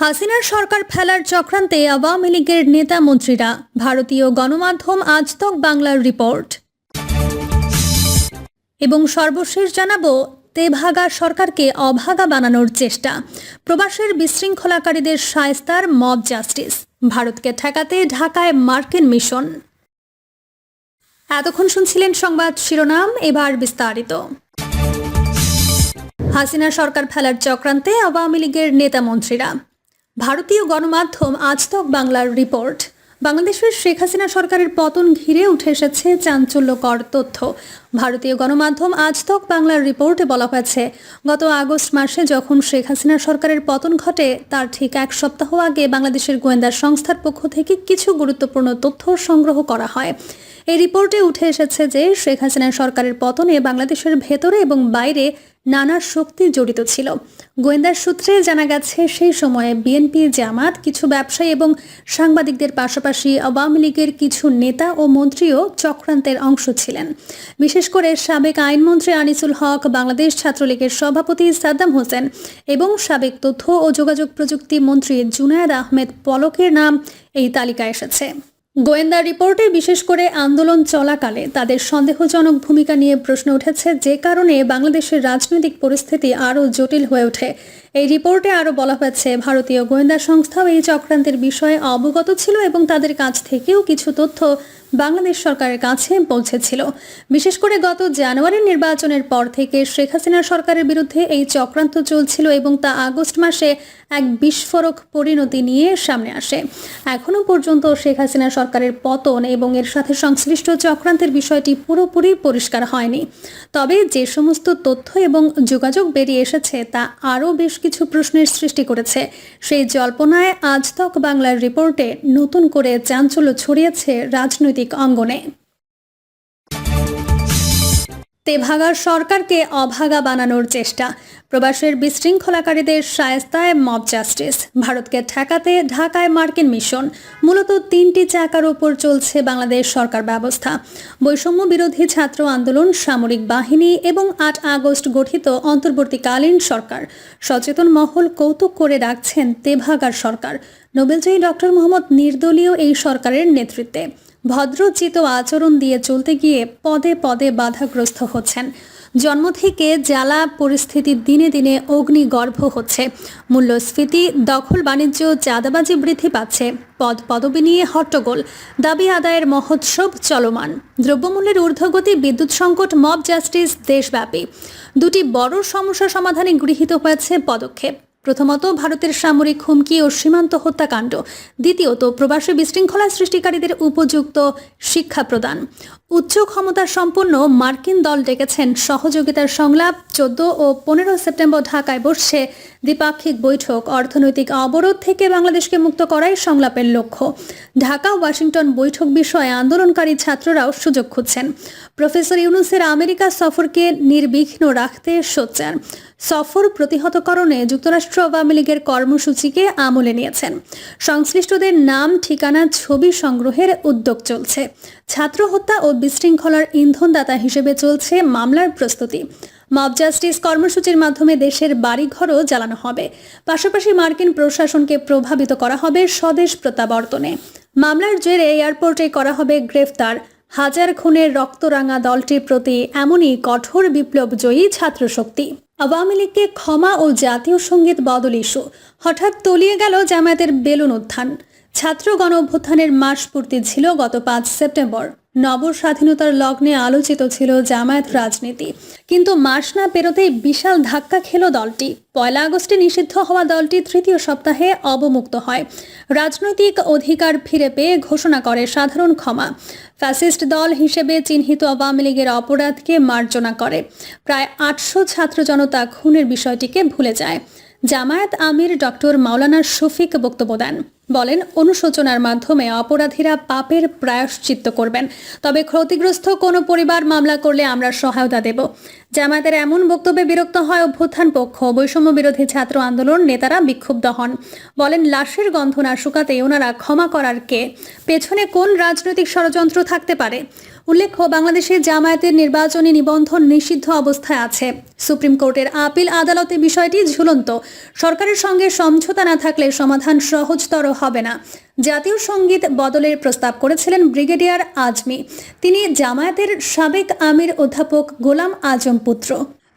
হাসিনার সরকার ফেলার চক্রান্তে আওয়ামী লীগের নেতা মন্ত্রীরা ভারতীয় গণমাধ্যম আজতক বাংলার রিপোর্ট। এবং সর্বশেষ জানাব, তেভাগা সরকারকে অভাগা বানানোর চেষ্টা। প্রবাসের বিশৃঙ্খলাকারীদের সায়স্তার মব জাস্টিস। ভারতকে ঠেকাতে ঢাকায় মার্কিন মিশন। এতক্ষণ শুনছিলেন সংবাদ শিরোনাম, এবার বিস্তারিত। হাসিনা সরকার ফেলার চক্রান্তে আওয়ামী লীগের নেতা মন্ত্রীরা ভারতীয় গণমাধ্যম আজতক বাংলার রিপোর্ট। বাংলাদেশের শেখ হাসিনা সরকারের পতন ঘিরে উঠে এসেছে চাঞ্চল্যকর তথ্য। ভারতীয় গণমাধ্যম আজতক বাংলার রিপোর্টে বলা হয়েছে, গত আগস্ট মাসে যখন শেখ হাসিনা সরকারের পতন ঘটে, তার ঠিক এক সপ্তাহ আগে বাংলাদেশের গোয়েন্দা সংস্থার পক্ষ থেকে কিছু গুরুত্বপূর্ণ তথ্য সংগ্রহ করা হয়। এই রিপোর্টে উঠে এসেছে যে, শেখ হাসিনা সরকারের পতনে বাংলাদেশের ভেতরে এবং বাইরে নানা শক্তি জড়িত ছিল। গোয়েন্দার সূত্রে জানা গেছে, সেই সময়ে বিএনপি জামাত, কিছু ব্যবসায়ী এবং সাংবাদিকদের পাশাপাশি আওয়ামী লীগের কিছু নেতা ও মন্ত্রীও চক্রান্তের অংশ ছিলেন। বিশেষ করে সাবেক আইনমন্ত্রী আনিসুল হক, বাংলাদেশ ছাত্রলীগের সভাপতি সাদ্দাম হোসেন এবং সাবেক তথ্য ও যোগাযোগ প্রযুক্তি মন্ত্রী জুনায়েদ আহমেদ পলকের নাম এই তালিকায় এসেছে। গোয়েন্দা রিপোর্টে বিশেষ করে আন্দোলন চলাকালে তাদের সন্দেহজনক ভূমিকা নিয়ে প্রশ্ন উঠেছে, যে কারণে বাংলাদেশের রাজনৈতিক পরিস্থিতি আরও জটিল হয়ে ওঠে। এই রিপোর্টে আরও বলা হয়েছে, ভারতীয় গোয়েন্দা সংস্থাও এই চক্রান্তের বিষয়ে অবগত ছিল এবং তাদের কাছ থেকেও কিছু তথ্য বাংলাদেশ সরকারের কাছে পৌঁছেছিল। বিশেষ করে গত জানুয়ারির নির্বাচনের পর থেকে শেখ হাসিনা সরকারের বিরুদ্ধে এই চক্রান্ত চলছিল এবং তা আগস্ট মাসে এক বিস্ফোরক পরিণতি নিয়ে সামনে আসে। এখনও পর্যন্ত শেখ হাসিনা সরকারের পতন এবং এর সাথে সংশ্লিষ্ট চক্রান্তের বিষয়টি পুরোপুরি পরিষ্কার হয়নি। তবে যে সমস্ত তথ্য এবং যোগাযোগ বেরিয়ে এসেছে তা আরও বেশ কিছু প্রশ্নের সৃষ্টি করেছে। সেই জল্পনায় আজ তক বাংলার রিপোর্টে নতুন করে চাঞ্চল্য ছড়িয়েছে রাজনৈতিক অঙ্গনে। তেভাগার সরকারকে অভাগা বানানোর চেষ্টা। প্রবাসের বিশৃঙ্খলাকারীদের সায়স্তায় মব জাস্টিস। ভারতকে ঠেকাতে ঢাকায় মার্কিন মিশন। মূলত তিনটি চাকার ওপর চলছে বাংলাদেশ সরকার ব্যবস্থা। বৈষম্য বিরোধী ছাত্র আন্দোলন, সামরিক বাহিনী এবং আট আগস্ট গঠিত অন্তর্বর্তীকালীন সরকার। সচেতন মহল কৌতুক করে রাখছেন তেভাগার সরকার। নোবেলজয়ী ডক্টর মোহাম্মদ নির্দলীয় এই সরকারের নেতৃত্বে। ভদ্রচিত আচরণ দিয়ে চলতে গিয়ে পদে পদে বাধাগ্রস্ত হচ্ছেন। জন্ম থেকে জ্বালা পরিস্থিতি দিনে দিনে অগ্নিগর্ভ হচ্ছে। মূল্যস্ফীতি, দখল বাণিজ্য, চাঁদাবাজি বৃদ্ধি পাচ্ছে। পদ পদবি নিয়ে হট্টগোল। দাবি আদায়ের মহোৎসব চলমান। দ্রব্যমূল্যের ঊর্ধ্বগতি, বিদ্যুৎ সংকট, মব জাস্টিস দেশব্যাপী। দুটি বড় সমস্যা সমাধানে গৃহীত হয়েছে পদক্ষেপ। প্রথমত ভারতের সামরিক হুমকি ও সীমান্ত হত্যাকাণ্ড। দ্বিতীয়ত, প্রবাসী বিশৃঙ্খলা সৃষ্টিকারীদের উপযুক্ত শিক্ষা প্রদান। উচ্চ ক্ষমতা সম্পন্ন মার্কিন দল ডেকেছেন সহযোগিতার সংলাপ। চোদ্দ ও পনেরো সেপ্টেম্বর ঢাকায় বসছে দ্বিপাক্ষিক বৈঠক। অর্থনৈতিক অবরোধ থেকে বাংলাদেশকে মুক্ত করাই সংলাপের লক্ষ্য। ঢাকা ওয়াশিংটন বৈঠক বিষয়ে আন্দোলনকারী ছাত্ররাও সুযোগ খুঁজছেন। প্রফেসর ইউনুসের আমেরিকা সফরকে নির্বিঘ্ন রাখতে সোচ্চার। সফর প্রতিহতকরণে যুক্তরাষ্ট্র আওয়ামী লীগের কর্মসূচিকে আমলে নিয়েছেন। সংশ্লিষ্টদের নাম, ঠিকানা, ছবি সংগ্রহের উদ্যোগ চলছে। ছাত্র হত্যা ও বিশৃঙ্খলার ইন্ধনদাতা হিসেবে চলছে মামলার প্রস্তুতি। মব জাস্টিস কর্মসূচির মাধ্যমে দেশের বাড়িঘরও জ্বালানো হবে। পাশাপাশি মার্কিন প্রশাসনকে প্রভাবিত করা হবে স্বদেশ প্রত্যাবর্তনে। মামলার জেরে এয়ারপোর্টে করা হবে গ্রেফতার। হাজার খুনের রক্তরাঙা দলটির প্রতি এমনই কঠোর বিপ্লব জয়ী ছাত্রশক্তি। আওয়ামী লীগকে ক্ষমা ও জাতীয় সংগীত বদল ইস্যু। হঠাৎ তলিয়ে গেল জামায়াতের বেলুন উত্থান। ছাত্র গণ অভ্যুত্থানের মাস পূর্তি ছিল গত পাঁচ সেপ্টেম্বর। নব স্বাধীনতার লগ্নে আলোচিত ছিল জামায়াত রাজনীতি। কিন্তু মাস না পেরোতেই বিশাল ধাক্কা খেল দলটি। পয়লা আগস্টে নিষিদ্ধ হওয়া দলটি তৃতীয় সপ্তাহে অবমুক্ত হয়। রাজনৈতিক অধিকার ফিরে পেয়ে ঘোষণা করে সাধারণ ক্ষমা। ফ্যাসিস্ট দল হিসেবে চিহ্নিত আওয়ামী লীগের অপরাধকে মার্জনা করে। প্রায় আটশো ছাত্র জনতা খুনের বিষয়টিকে ভুলে যায়। জামায়াত আমির ডক্টর মাওলানা শফিক বক্তব্য দেন। বলেন, অনুশোচনার মাধ্যমে অপরাধীরা পাপের প্রায়শ্চিত্ত করবেন। তবে ক্ষতিগ্রস্ত কোনো পরিবার মামলা করলে আমরা সহায়তা দেব। জামায়াতের এমন বক্তব্যে বিরক্ত হয় অভ্যুত্থান পক্ষ। বৈষম্য বিরোধী ছাত্র আন্দোলন নেতারা বিক্ষুব্ধ হন বলেন, লাশের গন্ধ না শুকাতে ওনারা ক্ষমা করার কে? পেছনে কোন রাজনৈতিক ষড়যন্ত্র থাকতে পারে? উল্লেখ্য, বাংলাদেশে জামায়াতের নির্বাচনী নিবন্ধন নিষিদ্ধ অবস্থায় আছে। সুপ্রিম কোর্টের আপিল আদালতে বিষয়টি ঝুলন্ত। সরকারের সঙ্গে সমঝোতা না থাকলে সমাধান সহজতর হবে না। জাতীয় সংগীত বদলের প্রস্তাব করেছিলেন ব্রিগেডিয়ার আজমি। তিনি জামায়াতের সাবেক আমির অধ্যাপক গোলাম আজম পুত্র।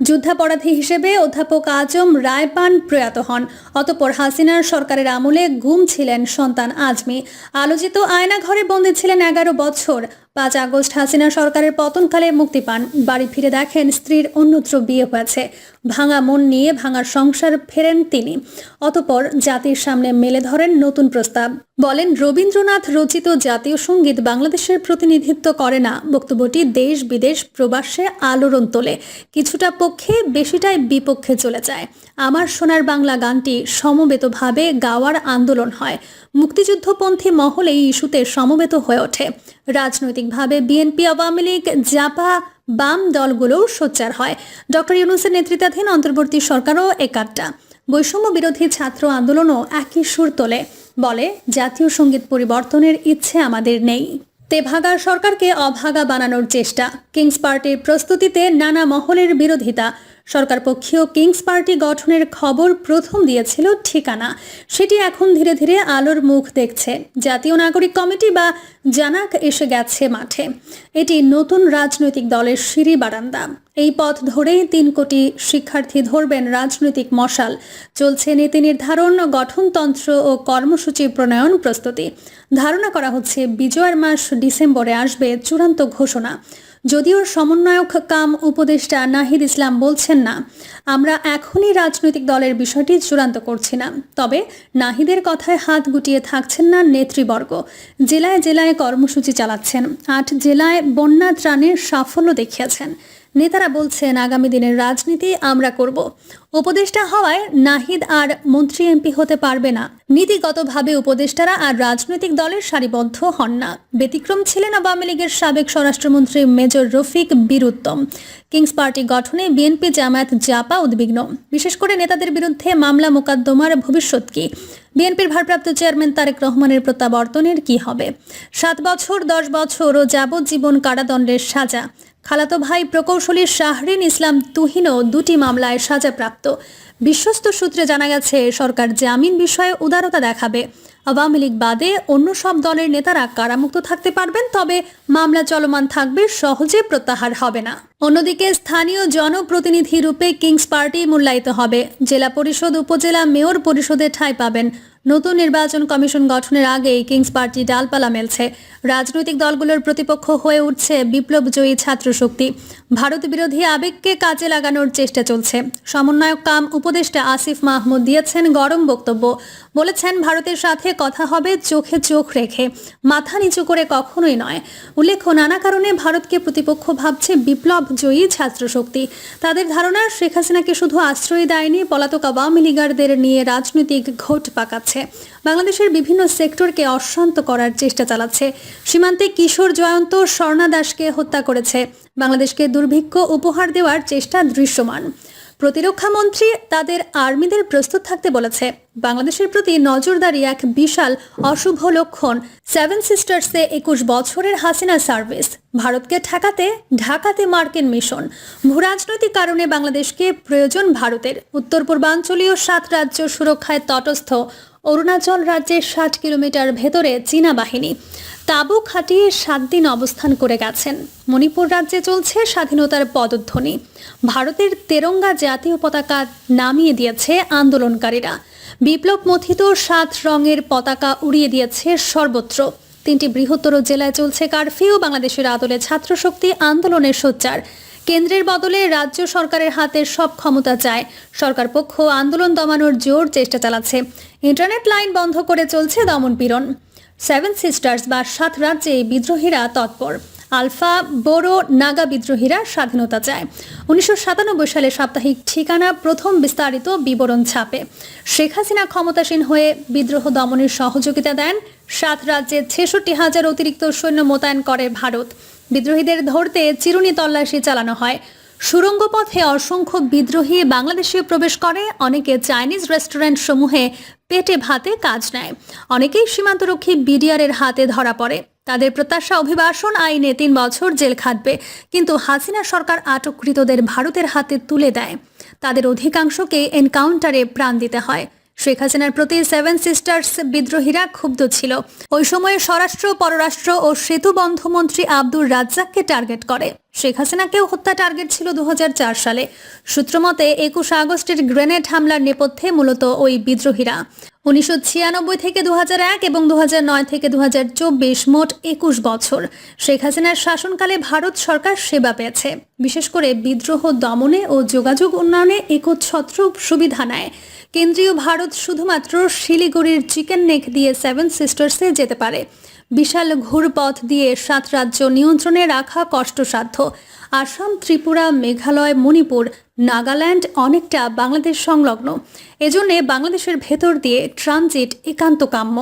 যুদ্ধাপরাধী হিসেবে অধ্যাপক আজম রায়পান প্রয়াত হন। অতপর হাসিনার সরকারের আমলে গুম ছিলেন সন্তান আজমি। আলোচিত আয়নাঘরে বন্দী ছিলেন এগারো বছর। পাঁচ আগস্ট হাসিনা সরকারের পতনকালে মুক্তি পান। বাড়ি ফিরে দেখেন স্ত্রীর অন্যত্র বিয়ে হয়েছে। ভাঙা মন নিয়ে ভাঙার সংসার ফেরেন তিনি। অতপর জাতির সামনে মেলে ধরেন নতুন প্রস্তাব। বলেন, রবীন্দ্রনাথ রচিত জাতীয় সংগীত বাংলাদেশের প্রতিনিধিত্ব করে না। বক্তব্যটি দেশ বিদেশ প্রবাসে আলোড়ন তোলে। কিছুটা পক্ষে বেশিটাই বিপক্ষে চলে যায়। আমার সোনার বাংলা গানটি সমবেতভাবে গাওয়ার আন্দোলন হয়। মুক্তিযুদ্ধপন্থী মহল এই ইস্যুতে সমবেত হয়ে ওঠে। রাজনৈতিকভাবে বিএনপি, আওয়ামী লীগ, জাপা, বাম দলগুলোও সোচ্চার হয়। ডক্টর ইউনুসের নেতৃত্বাধীন অন্তর্বর্তী সরকারও একাট্টা। বৈষম্য বিরোধী ছাত্র আন্দোলনও একই সুর তোলে। বলে, জাতীয় সংগীত পরিবর্তনের ইচ্ছে আমাদের নেই। তেভাগা সরকারকে অভাগা বানানোর চেষ্টা। কিংস পার্টির প্রস্তুতিতে নানা মহলের বিরোধিতা। সরকার পক্ষীয় কিংস পার্টি গঠনের খবর প্রথম দিয়েছিল ঠিকানা। সেটি এখন ধীরে ধীরে আলোর মুখ দেখছে। জাতীয় নাগরিক কমিটি বা জানাক এসে গেছে মাঠে। এটি নতুন রাজনৈতিক দলের সিঁড়ি বারান্দা। এই পথ ধরেই তিন কোটি শিক্ষার্থী ধরবেন রাজনৈতিক মশাল। চলছে নীতি নির্ধারণ, গঠনতন্ত্র ও কর্মসূচি প্রণয়ন প্রস্তুতি। ধারণা করা হচ্ছে বিজয়ের মাস ডিসেম্বরে আসবে চূড়ান্ত ঘোষণা। যদিও সমন্বয়ক কাম উপদেষ্টা নাহিদ ইসলাম বলছেন না, আমরা এখনই রাজনৈতিক দলের বিষয়টি চূড়ান্ত করছি না। তবে নাহিদের কথায় হাত গুটিয়ে থাকছেন না নেতৃবর্গ। জেলায় জেলায় কর্মসূচি চালাচ্ছেন, আট জেলায় বন্যা ত্রাণের সাফল্য দেখিয়েছেন। নেতারা বলছেন, আগামী দিনের রাজনীতি আমরা করব। উপদেষ্টা হওয়ায় নাহিদ আর মন্ত্রী এমপি হতে পারবে না। নীতিগতভাবে উপদেষ্টারা আর রাজনৈতিক দলের সারিবদ্ধ হন না। ব্যতিক্রম ছিলেন আওয়ামী লীগের সাবেক স্বরাষ্ট্রমন্ত্রী major Rafiq Bir Uttom. Kings party গঠনে বিএনপি জামায়াত জাপা উদ্বিগ্ন। বিশেষ করে নেতাদের বিরুদ্ধে মামলা মোকদ্দমার ভবিষ্যৎ কি? বিএনপির ভারপ্রাপ্ত চেয়ারম্যান তারেক রহমানের প্রত্যাবর্তনের কি হবে? সাত বছর, দশ বছর ও যাবজ্জীবন কারাদণ্ডের সাজা। খালাতো ভাই প্রকৌশলী শাহরিন ইসলাম তুহিনও দুটি মামলায় সাজাপ্রাপ্ত। বিশ্বস্ত সূত্রে জানা গেছে, সরকার জামিন বিষয়ে উদারতা দেখাবে। আওয়ামী লীগ বাদে অন্য সব দলের নেতারা কারামুক্ত থাকতে পারবেন, তবে মামলা চলমান থাকবে, সহজে প্রত্যাহার হবে না। অন্যদিকে স্থানীয় জনপ্রতিনিধি রূপে কিংস পার্টি মূল্যায়িত হবে। জেলা পরিষদ, উপজেলা মেয়র পরিষদে ঠাঁই পাবেন নতুন নির্বাচন কমিশন গঠনের আগেই কিংস পার্টি ডালপালা মেলছে। রাজনৈতিক দলগুলোর প্রতিপক্ষ হয়ে উঠছে বিপ্লবজয়ী ছাত্র শক্তি ভারত বিরোধী আবেগকে কাজে লাগানোর চেষ্টা চলছে। সমন্বয়ক কাম উপদেষ্টা আসিফ মাহমুদ দিয়েছেন গরম বক্তব্য। বলেছেন, ভারতের সাথে কথা হবে, চোখে চোখ রেখে। মাথা নিচু করে কখনোই নয়। উল্লেখ্য, নানা কারণে ভারতকে প্রতিপক্ষ ভাবছে বিপ্লব জয়ী ছাত্র শক্তি তাদের ধারণা, শেখ হাসিনাকে শুধু আশ্রয় দেয়নি, পলাতক আওয়ামী লীগারদের নিয়ে রাজনৈতিক ঘোট পাকাচ্ছে। বাংলাদেশের বিভিন্ন সেক্টরকে অশান্ত করার চেষ্টা চালাচ্ছে। সীমান্তে কিশোর জয়ন্ত স্বর্ণা দাসকে হত্যা করেছে। বাংলাদেশকে দুর্ভিক্ষ উপহার দেওয়ার চেষ্টা দৃশ্যমান। প্রতিরক্ষা মন্ত্রী তাদের আর্মিদের প্রস্তুত থাকতে বলেছে। বাংলাদেশের প্রতি নজরদারি এক বিশাল অশুভ লক্ষণ। সেভেন সিস্টার্সে একুশ বছরের হাসিনা সার্ভিস। ভারতকে ঠেকাতে, ঢাকাতে মার্কিন মিশন। ভূরাজনৈতিক কারণে বাংলাদেশকে প্রয়োজন ভারতের। উত্তর পূর্বাঞ্চলীয় সাত রাজ্য সুরক্ষায় তটস্থ। অরুণাচল রাজ্যের ষাট কিলোমিটার ভেতরে চীনা বাহিনী তাঁবু খাটিয়ে সাত দিন অবস্থান করে গেছেন। মণিপুর রাজ্যে চলছে স্বাধীনতার পদধ্বনি। ভারতের তেরঙ্গা জাতীয় পতাকা নামিয়ে দিয়েছে আন্দোলনকারীরা। বিপ্লব মথিত সাত রঙের পতাকা উড়িয়ে দিয়েছে সর্বত্র। তিনটি বৃহত্তর জেলায় চলছে কারফিউ। বাংলাদেশের আদলে ছাত্রশক্তি আন্দোলনের সোচ্চার। কেন্দ্রের বদলে রাজ্য সরকারের হাতে সব ক্ষমতা চায়। সরকার পক্ষ আন্দোলন দমানোর জোর চেষ্টা চালাচ্ছে। ইন্টারনেট লাইন বন্ধ করে চলছে দমন পীড়ন। সেভেন সিস্টার্স বা সাত রাজ্যে বিদ্রোহীরা তৎপর। আলফা বোরো নাগা বিদ্রোহীরা স্বাধীনতা চায়। উনিশশো সাতানব্বই সালে সাপ্তাহিক ঠিকানা প্রথম বিস্তারিত বিবরণ ছাপে। শেখ হাসিনা ক্ষমতাসীন হয়ে বিদ্রোহ দমনের সহযোগিতা দেন। সাত রাজ্যে ছেষট্টি হাজার অতিরিক্ত সৈন্য মোতায়েন করে ভারত। বিদ্রোহীদের ধরতে চিরুনি তল্লাশি চালানো হয়। সুড়ঙ্গ পথে অসংখ্য বিদ্রোহী বাংলাদেশে প্রবেশ করে। অনেকে চাইনিজ রেস্টুরেন্ট সমূহে পেটে ভাতে কাজ নেয়। অনেকেই সীমান্তরক্ষী বিডিআরের হাতে ধরা পড়ে। তাদের প্রত্যাশা অভিবাসন আইনে তিন বছর জেল খাটবে। কিন্তু হাসিনা সরকার আটককৃতদের ভারতের হাতে তুলে দেয়। তাদের অধিকাংশকে এনকাউন্টারে প্রাণ দিতে হয়। শেখ হাসিনার প্রতি সেভেন সিস্টার্স বিদ্রোহীরা ক্ষুব্ধ ছিল। ওই সময়ে স্বরাষ্ট্র, পররাষ্ট্র ও সেতু বন্ধমন্ত্রী আব্দুর রাজ্জাককে টার্গেট করে। শেখ হাসিনাকেও হত্যা টার্গেট ছিল দু হাজার চার সালে। সূত্রমতে একুশ আগস্টের গ্রেনেড হামলার নেপথ্যে মূলত ওই বিদ্রোহীরা। উনিশশো ছিয়ানব্বই থেকে দু হাজার এক এবং দু থেকে দু হাজার চব্বিশ মোট একুশ বছর। শেখ হাসিনার শাসনকালে ভারত সরকার সেবা পেয়েছে। বিশেষ করে বিদ্রোহ দমনে ও যোগাযোগ উন্নয়নে একচ্ছত্র সুবিধা নেয়। কেন্দ্রীয় ভারত শুধুমাত্র শিলিগুড়ির চিকেন নেক দিয়ে সেভেন সিস্টার্সে যেতে পারে। বিশাল ঘুরপথ দিয়ে সাত রাজ্য নিয়ন্ত্রণে রাখা কষ্টসাধ্য। আসাম, ত্রিপুরা, মেঘালয়, মণিপুর, নাগাল্যান্ড অনেকটা বাংলাদেশ সংলগ্ন। এজন্যে বাংলাদেশের ভেতর দিয়ে ট্রানজিট একান্ত কাম্য।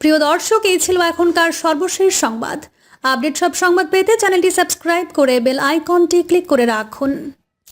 প্রিয় দর্শক, এই ছিল এখনকার সর্বশেষ সংবাদ। আপডেট সব সংবাদ পেতে চ্যানেলটি সাবস্ক্রাইব করে বেল আইকনটি ক্লিক করে রাখুন।